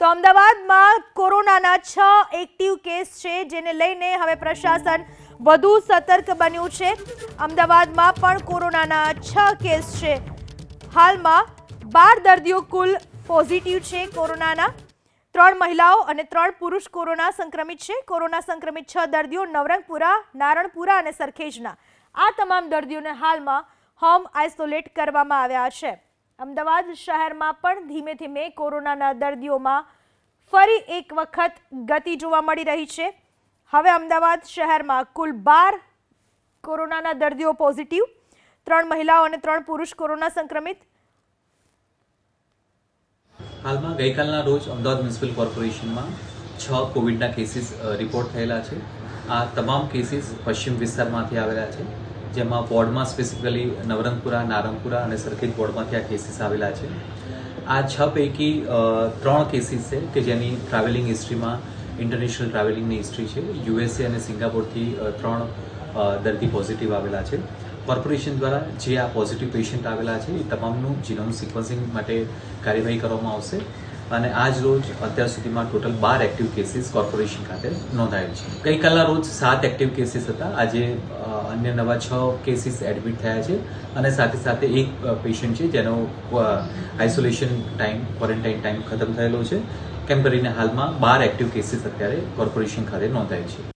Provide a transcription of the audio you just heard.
તો અમદાવાદમાં કોરોનાના છ એક્ટિવ કેસ છે, જેને લઈને હવે પ્રશાસન વધુ સતર્ક બન્યું છે. અમદાવાદમાં પણ કોરોનાના છ કેસ છે. હાલમાં બાર દર્દીઓ કુલ પોઝિટિવ છે કોરોનાના. ત્રણ મહિલાઓ અને ત્રણ પુરુષ કોરોના સંક્રમિત છે. કોરોના સંક્રમિત છ દર્દીઓ નવરંગપુરા, નારણપુરા અને સરખેજના. આ તમામ દર્દીઓને હાલમાં હોમ આઇસોલેટ કરવામાં આવ્યા છે. અમદાવાદ શહેરમાં પણ ધીમે ધીમે કોરોનાના દર્દીઓમાં ફરી એક વખત ગતિ જોવા મળી રહી છે. હવે અમદાવાદ શહેરમાં કુલ બાર કોરોનાના દર્દીઓ પોઝિટિવ, ત્રણ મહિલાઓ અને ત્રણ પુરુષ કોરોના સંક્રમિત. હાલમાં ગઈકાલના રોજ અમદાવાદ મ્યુનિસિપલ કોર્પોરેશનમાં છ કોવિડના કેસીસ રિપોર્ટ થયેલા છે. આ તમામ કેસીસ પશ્ચિમ વિસ્તારમાંથી આવેલા છે. જેમાં વોર્ડમાં સ્પેસિફિકલી નવરંગપુરા, નારંગપુરા અને સરખેજ વોર્ડમાંથી આ કેસીસ આવેલા છે. આ છ પૈકી ત્રણ કેસીસ છે કે જેની ટ્રાવેલિંગ હિસ્ટ્રીમાં ઇન્ટરનેશનલ ટ્રાવેલિંગની હિસ્ટ્રી છે. યુએસએ અને સિંગાપોરથી ત્રણ દર્દી પોઝિટિવ આવેલા છે. કોર્પોરેશન દ્વારા જે આ પોઝિટિવ પેશન્ટ આવેલા છે, એ તમામનું જીનોમ સિક્વન્સિંગ માટે કાર્યવાહી કરવામાં આવશે. અને આજ રોજ અત્યાર સુધીમાં ટોટલ બાર એક્ટિવ કેસીસ કોર્પોરેશન ખાતે નોંધાયેલ છે. ગઈકાલના રોજ સાત એક્ટિવ કેસીસ હતા. આજે અન્ય નવા છ કેસીસ એડમિટ થયા છે અને સાથે સાથે એક પેશન્ટ છે જેનો આઇસોલેશન ટાઈમ ક્વોરન્ટાઇન ટાઈમ ખતમ થયેલો છે. કેમ કરીને હાલમાં બાર એક્ટિવ કેસીસ અત્યારે કોર્પોરેશન ખાતે નોંધાયેલ છે.